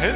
내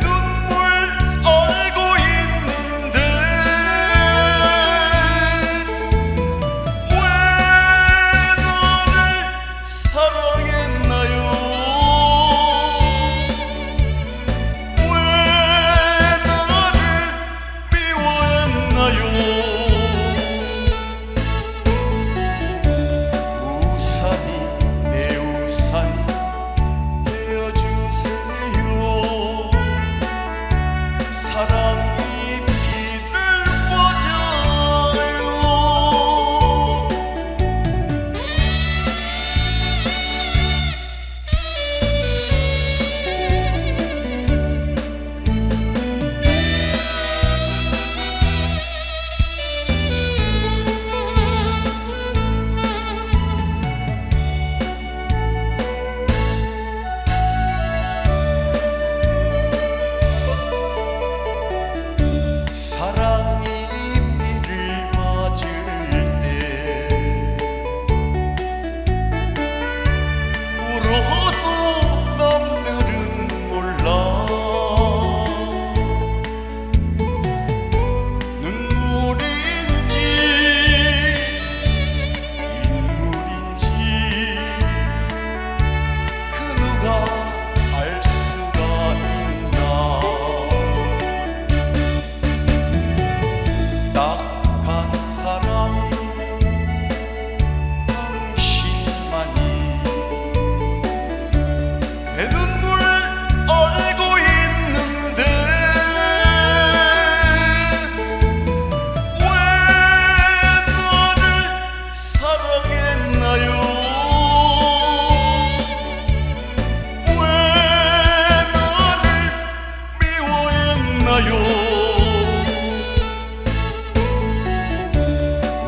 있나요.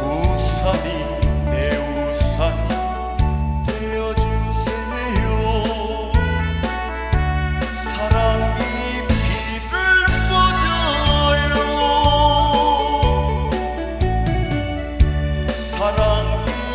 우산이 내 우산이 되어주세요. 사랑이 비를 뻗어요. 사랑이